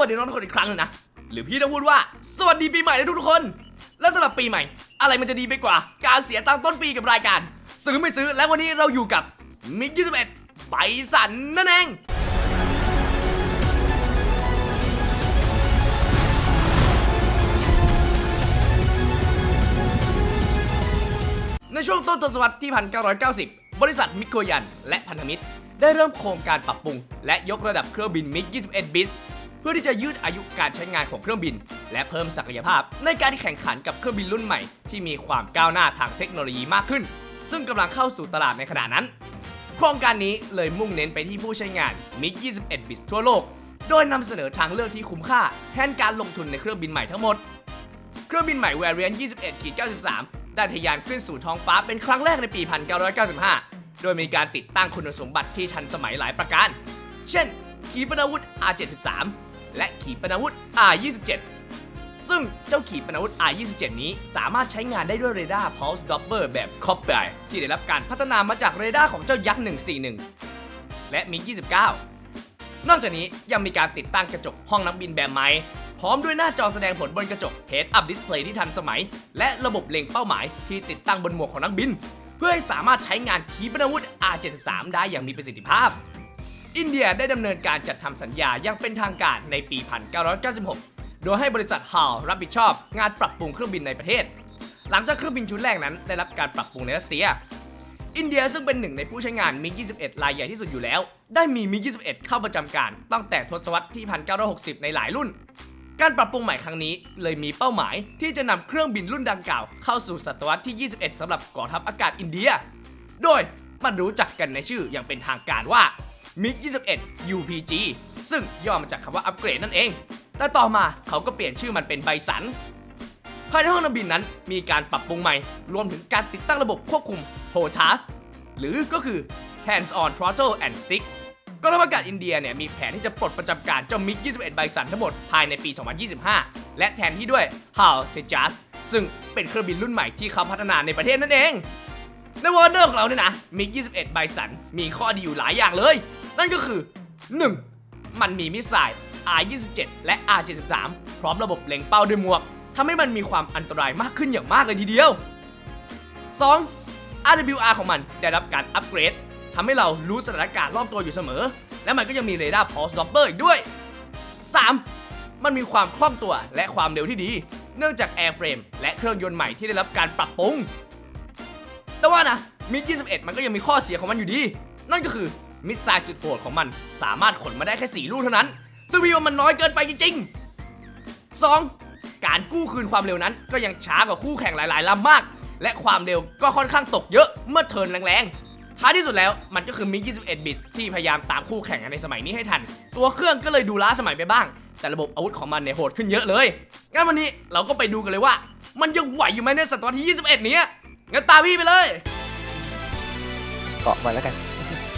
วัสดีน้องทุกคนอีกครั้งหนึงนะ หรือพี่ต้องพูดว่า สวัสดีปีใหม่นะทุกคน และสำหรับปีใหม่ อะไรมันจะดีไปกว่า การเสียตังค์ต้นปีกับรายการ ซื้อไม่ซื้อและวันนี้เราอยู่กับมิก21ไบสันนั่นเองในช่วงต้นทศวรรษที่ 1990 บริษัทมิโกยัน และพันธมิตร ได้เริ่มโครงการปรับปรุง และยกระดับเครื่องบินมิก 21 บิส เพื่อที่จะยืดอายุการใช้งานของเครื่องบิน และเพิ่มศักยภาพ ในการแข่งขันกับเครื่องบินรุ่นใหม่ ที่มีความก้าวหน้าทางเทคโนโลยีมากขึ้น ซึ่งกำลังเข้าสู่ตลาดในขณะนั้น โครงการนี้เลยมุ่งเน้นไปที่ผู้ใช้งานมิก21 บิสทั่วโลก โดยนำเสนอทางเลือกที่คุ้มค่า แทนการลงทุนในเครื่องบินใหม่ทั้งหมด เครื่องบินใหม่ Variant 21-93 ได้ทะยานขึ้นสู่ท้องฟ้าเป็นครั้งแรกในปี 1995 โดยมีการติดตั้งคุณสมบัติที่ทันสมัยหลายประการ เช่นขีปนาวุธ R73 และขีปนาวุธ R27 ซึ่งเจ้าขีปนาวุธ R27 นี้สามารถใช้งานได้ด้วยเรดาร์ Pulse Doppler แบบ c o p p e r ที่ได้รับการพัฒนามาจากเรดาร์ของเจ้ายักษ์ 141 และมิ29 นอกจากนี้ยังมีการติดตั้งกระจกห้องนักบินแบบใหม่พร้อมด้วยหน้าจอแสดงผลบนกระจก Head Up Display ที่ทันสมัย และระบบเล็งเป้าหมายที่ติดตั้งบนหมวกของนักบิน เพื่อให้สามารถใช้งานขีปนาวุธ R73 ได้อย่างมีประสิทธิภาพ อินเดียได้ดำเนินการจัดทำสัญญาอย่างเป็นทางการในปี 1996 โดยให้บริษัทฮาลรับผิดชอบงานปรับปรุงเครื่องบินในประเทศ หลังจากเครื่องบินชุดแรกนั้นได้รับการปรับปรุงในรัสเซีย อินเดียซึ่งเป็นหนึ่งในผู้ใช้งานมิ 21 รายใหญ่ที่สุดอยู่แล้ว ได้มีมิ 21 เข้าประจำการตั้งแต่ทศวรรษที่ 1960 ในหลายรุ่น การปรับปรุงใหม่ครั้งนี้ เลยมีเป้าหมายที่จะนำเครื่องบินรุ่นดังกล่าว เข้าสู่ศตวรรษที่ 21สำหรับกองทัพอากาศอินเดีย โดยมันรู้จักกันในชื่ออย่างเป็นทางการว่า MiG 21 UPG ซึ่งย่อมาจากคำว่าอัปเกรดนั่นเอง แต่ต่อมาเขาก็เปลี่ยนชื่อมันเป็นไบสัน ภายในห้องนักบินนั้นมีการปรับปรุงใหม่ รวมถึงการติดตั้งระบบควบคุม HOTAS หรือก็คือ Hands on Throttle and Stick กองทัพอากาศอินเดียเนี่ยมีแผนที่จะปลดประจำการเจ้ามิก 21 ไบสันทั้งหมดภายในปี 2025 และแทนที่ด้วย HAL Tejas ซึ่งเป็นเครื่องบินรุ่นใหม่ที่เขาพัฒนาในประเทศนั่นเองในวอร์เนอร์ของเราเนี่ยนะมิก 21 ไบสันมีข้อดีอยู่หลายอย่างเลย นั่นก็คือ 1. มันมีมิสไซล์ R27 และ R73 พร้อมระบบเล็งเป้าด้วยหมวกทำให้มันมีความอันตรายมากขึ้นอย่างมากเลยทีเดียว 2. RWR ของมันได้รับการอัปเกรดทำให้เรารู้สถานการณ์รอบตัวอยู่เสมอ และมันก็ยังมีเรดาร์ Pulse Doppler อีกด้วย 3. มันมีความคล่องตัวและความเร็วที่ดี เนื่องจาก Airframe และเครื่องยนต์ใหม่ที่ได้รับการปรับปรุง แต่ว่านะมิก21 มันก็ยังมีข้อเสียของมันอยู่ดี นั่นก็คือ มิสไซล์สุดโหดของมันสามารถขนมาได้แค่4ลูกเท่านั้น ซึ่งพี่ว่ามันน้อยเกินไปจริงๆ 2. การกู้คืนความเร็วนั้น ก็ยังช้ากว่าคู่แข่งหลายๆลำมาก และความเร็วก็ค่อนข้างตกเยอะเมื่อเทินแรงๆท้ายที่สุดแล้วมันก็คือมิก21 บิตที่พยายามตามคู่แข่งในสมัยนี้ให้ทัน ตัวเครื่องก็เลยดูล้าสมัยไปบ้าง แต่ระบบอาวุธของมันเนี่ยโหดขึ้นเยอะเลยงั้นวันนี้เราก็ไปดูกันเลยว่า มันยังไหวอยู่ไหมในศตวรรษที่ 21เนี้ยงั้นตามพี่ไปเลยเกาะมาแล้วกัน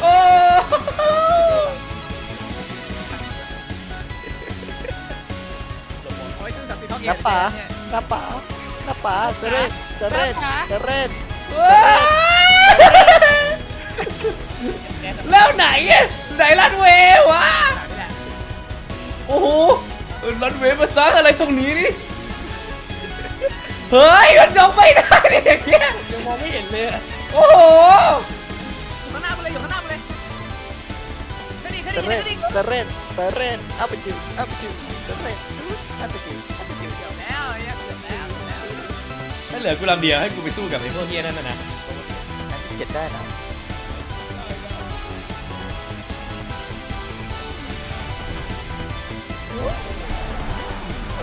โอ้หลบหมดเอาไว้ซึ่งสับสีทองเอน้าป๋าเนี่ยน้าป๋าน้าป๋าเจะเล่นเจะเล่นเจะเล่นแล้วไหนอะไหนลันเวย์วะนี่แหละโอ้โหลันเวย์มาสร้างอะไรตรงนี้นี่ เฮ้ย มันยกไม่ได้เนี่ยอย่างเงี้ย ยังมองไม่เห็นเลยอะ โอ้โห Terren, terren, terren, up วอับชิว up with you, terren, up with you, เดียวแล้วเดี๋ยวแล้วเดี๋ยแล้วถ้าเหลือกูลำเดียวให้กูไปสู้กับไอ้พวกเฮียนั่นนะนะอันที่เจ็ดได้นะ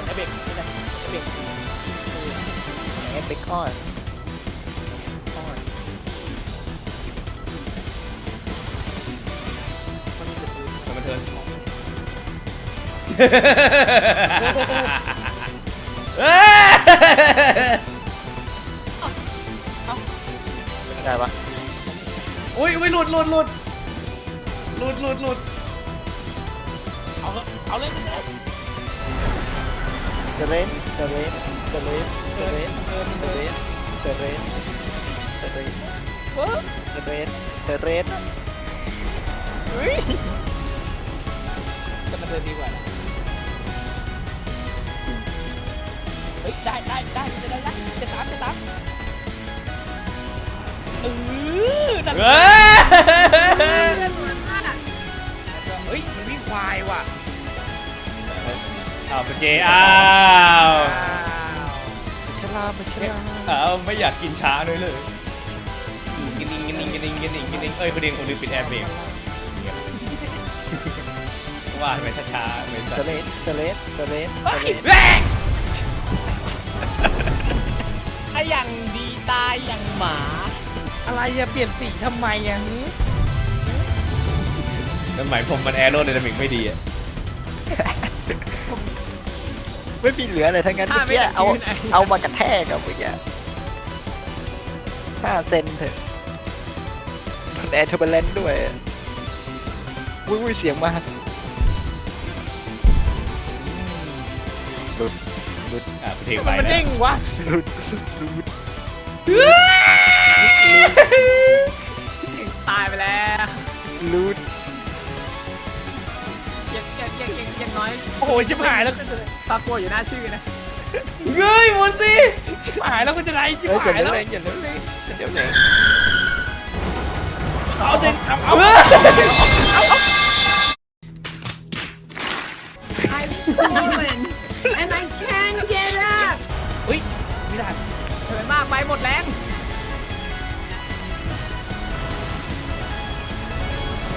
ไอเบกไอเบกไอเบกออน มันบันเทิงเอ้ยไม่ได้ปะอุ้ยอุ้ยหลุดหลุดหลุดหลุดหลุดหลุดเอาเอาเล่นเลยเดเรนเดเรนเดเรนเดเรนเดเรนเดเรนเดเรนเดเรนเดเรนเฮ้ย เดินดีกว่านะเฮ้ยได้ได้ได้จะได้ละจะตามจะตามเออนั่นเอ้ยเฮ้ยมันวิ่งควายว่ะอ้าวเจอ้าวสุชลาสุชลาอ้าวไม่อยากกินช้าเลยเลยกินนิ่งกินนิ่งกินนิ่งกินนิ่งกินนิ่งเอ้ยประเด็นคนลืมปิดแอร์เบรก ว่าทำไมช้าๆไม่เดสั่นเรนเดเรนเดเรนเดเรนแม่งไอ้อย่างดีตายอย่างหมา อะไรอะเปลี่ยนสีทำไมอะหือนั่นหมายผมมันแอโรไดนามิกไม่ดีอะไม่มีเหลืออะไรทั้งนั้นเมื่อกี้เอาเอามากระแทกกับเมื่อกี้ห้าเซนเถอะโดนแอร์เทอร์เบลนด้วยอุ้ยอุ้ยเสียงมา หลุดอะเพลงทำไปไมมันนะเด้งวะหลุดหลุดตายไปแล้วหลุดยังยังยังยังยังน้อยโอ้โหชิบหายแล้วตาตัวอยู่หน้าชื่อนะเฮ้ยหมุนสิชิบหายแล้วก็จะไรชิบเฮ้ยหาอย่ายแล้วเล่นอย่าเล่นอย่าเล่นอย่าเล่นเอาจริงเอาเอาเฮ้ หินมากไปหมดแรง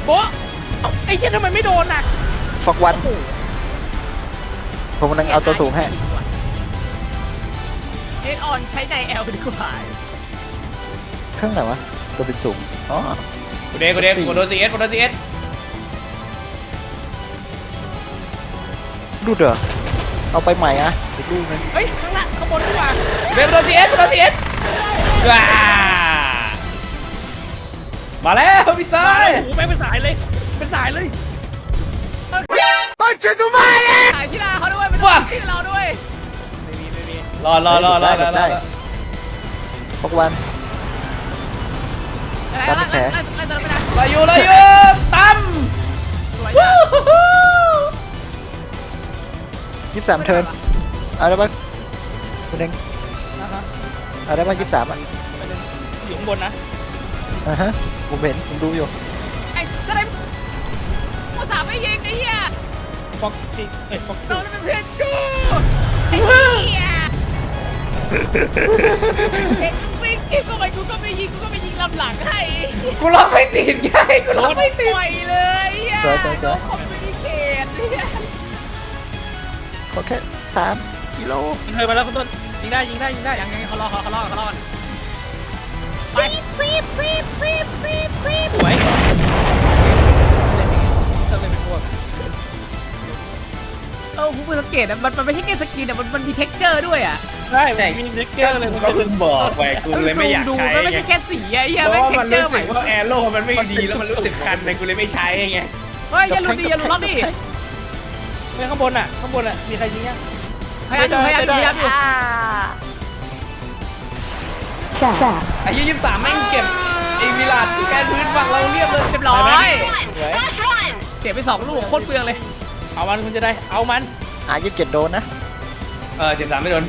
โบ๊ะเอ้าไอ้เชี่ยทำไมไม่โดนอะฟอกวันผมกำลังเอาตัวสูงให้เอ็นออนใช้ในแอลดีกว่า เครื่องไหนวะ ตัวเป็นสูง อ๋อ กูเด้งกูเด้งกูโดนซีเอสกูโดนซีเอสรูดเหรอ เอาไปใหม่อะอีกลูกนึงเฮ้ย ข้างล่างข้างบนดีกว่า เด้งกูโดนซีเอสกูโดนซีเอส ว้ามาแล้วพี่ซามาเลยยโอ้โหแม่งเป็นสายเลยเป็นสายเลยไปช่วยกูมาเลยสายที่ลาเขาด้วยเป็นชื่อเราด้วยไม่มีไม่มีรอรอรอรอรอรอฟอกวันอะไรจับแล้วแผลแล้วแล้วแล้วไม่ได้ลายูลายูตั้มสวยจังยี่สิบสามเทิร์นเอาได้ปะคุณเอง เอาได้ปะยี่สิบสามอะอยู่ข้างบนนะอ่าฮะผมเห็นผมดูอยู่ไอ้จะได้กูสามไม่ยิงไอ้เหี้ยฟ็อกซี่เอ้ยฟ็อกซี่เราเป็นเพื่อนกูไอ้เหี้ยเห็นมึงวิ่งคิดกูไปกูก็ไม่ยิงกูก็ไม่ยิงลำหลังให้กูล็อกไม่ติดไงกูล็อกไม่ติดปล่อยเลยอะสวยสวยสวยคอมมิวนิเคชเนี่ยขอแค่สามกิโลยิงเลยมาแล้วคุณต้น ยิงได้ยิงได้ยิงได้ยังยังเขารอเขาเขารอเขารอไปปี๊บปี๊บปี๊บปี๊บปี๊บสวยเติมเป็นพวกเออผมเพิ่งสังเกตอะมันมันไม่ใช่แค่สกินอะมันมันมีเท็กเจอร์ด้วยอะใช่ใช่มีเกอร์เลยก็เพิ่งบอกไปกูเลยไม่อยากดูใช้มันไม่ใช่แค่สีอะไอ้เหี้ยเพแม่งราะว่าเท็มักนเจอรู้ร์ใหสึม่กว่าแอโร่มันไม่ดีแล้วมันรู้สึกคันเลยกูเลยไม่ใช้ไงเฮ้ยอย่าหลุดดิอย่าหลุดล็อกดิไม่ข้างบนอะข้างบนอะมีใครยิงยัง พยายามดูพยายามดูพยายามดูไอ้ยี่สิบสามแม่งเก็บไอ้วิลาดแกนพื้นฝั่งเราเรียบเลยเรียบร้อย สวยเสียไปสองลูกโคตรเปลืองเลย เอามันคุณจะได้เอามันอ่ายี่สิบเจ็ดโดนนะเออเจ็ดสามไม่โดน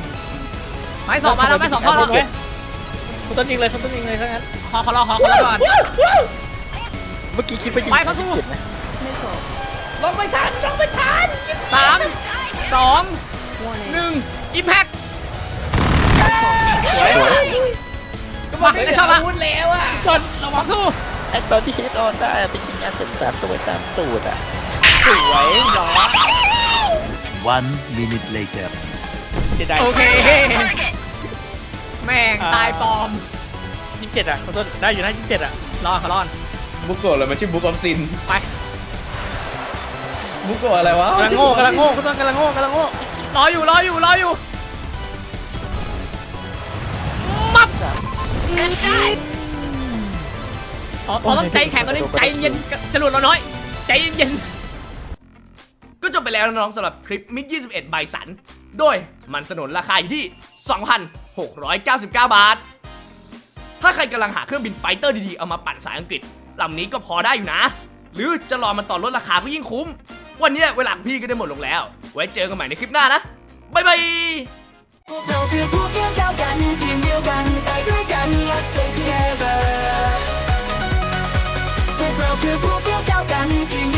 ไม้สองมาแล้วไม้สองเข้าแล้วเจ็ดคุณต้นยิงเลยคุณต้นยิงเลยถ้างั้นขอขอรอขอขอรอก่อนเมื่อกี้คิดว่ายิงไปเข้าสู้เจ็ดนะลงไปทันลงไปทันสามสอง หนึ่งอิมแพคสวยมาในช่องละแล้วอะจนระวังสู้ไอตอนที่ฮิตออนได้อะไปยิงแอสเซนสามตัวตามตูดอะสวยหรอ One minute later. โอเค แม่งตายปลอมยี่สิบเจ็ดอะคุณต้นได้อยู่นะยี่สิบเจ็ดอะรอขอรอนบุ๊กโกะเลยมันชื่อบุ๊กออฟซินไปมุกโกะอะไรวะกำลังโง่กำลังโง่กำลังโง่กำลังโง่ รออยู่รออยู่รออยู่มับขอขอต้องใจแข็งกว่านี้ใจเย็นจรวดเราน้อย ใจเย็นก็จบไปแล้วนะน้องสำหรับคลิปมิก21ใบสัน โดยมันสนนราคาอยู่ที่ 2,699 บาท ถ้าใครกำลังหาเครื่องบินไฟเตอร์ดีๆ เอามาปั่นสายอังกฤษลำนี้ก็พอได้อยู่นะ หรือจะรอมันต่อลดราคาก็ยิ่งคุ้ม วันนี้เวลาของพี่ก็ได้หมดลงแล้ว ไว้เจอกันใหม่ในคลิปหน้านะบ๊ายบายพวกเราคือพวกเดียวกันทีมเดียวกันไปด้วยกัน Let's play together พวกเราคือพวกเดียวกันทีม